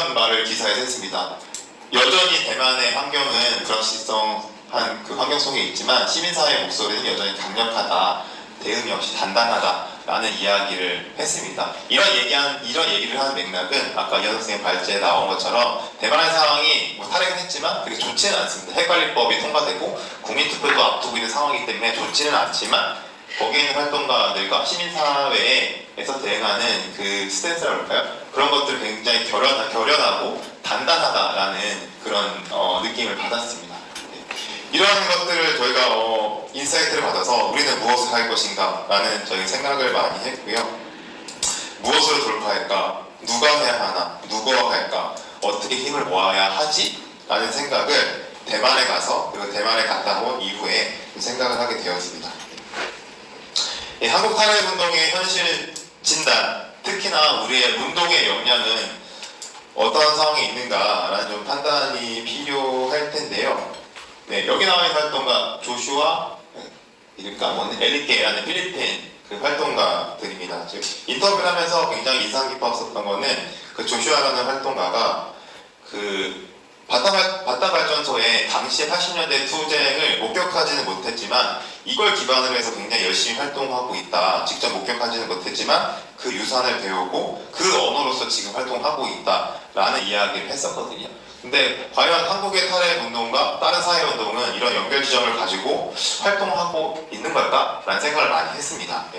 이런 말을 기사에서 했습니다. 여전히 대만의 환경은 불확실성한 그 환경 속에 있지만 시민사회의 목소리는 여전히 강력하다. 대응 역시 단단하다라는 이야기를 했습니다. 이런 얘기한 이런 얘기를 하는 맥락은 아까 이현 선생님 발제에 나온 것처럼 대만의 상황이 뭐 탈핵은 했지만 그게 좋지는 않습니다. 핵관리법이 통과되고 국민투표도 앞두고 있는 상황이기 때문에 좋지는 않지만 거기에 있는 활동가들과 시민사회에서 대응하는 그 스탠스라고 할까요? 그런 것들 굉장히 결연, 결연하고 단단하다라는 그런 어, 느낌을 받았습니다. 네. 이러한 것들을 저희가 어, 인사이트를 받아서 우리는 무엇을 할 것인가 라는 저희 생각을 많이 했고요. 무엇으로 돌파할까? 누가 해야 하나? 누구와 할까? 어떻게 힘을 모아야 하지? 라는 생각을 대만에 가서 그리고 대만에 갔다 온 이후에 생각을 하게 되었습니다. 이 한국 탄핵 운동의 현실 진단, 특히나 우리의 운동의 역량은 어떠한 상황이 있는가라는 좀 판단이 필요할 텐데요. 네, 여기 나와 있는 활동가 조슈아 이름까 뭐 엘리케라는 필리핀 그 활동가들입니다. 즉 인터뷰를 하면서 굉장히 인상 깊었었던 거는 그 조슈아라는 활동가가 그 발- 바타 발전 소의 당시 80년대 투쟁을 목격하지는 못했지만 이걸 기반으로 해서 굉장히 열심히 활동하고 있다. 직접 목격하지는 못했지만 그 유산을 배우고 그 언어로서 지금 활동하고 있다라는 이야기를 했었거든요. 근데 과연 한국의 탈핵 운동과 다른 사회 운동은 이런 연결 지점을 가지고 활동하고 있는 걸까? 라는 생각을 많이 했습니다.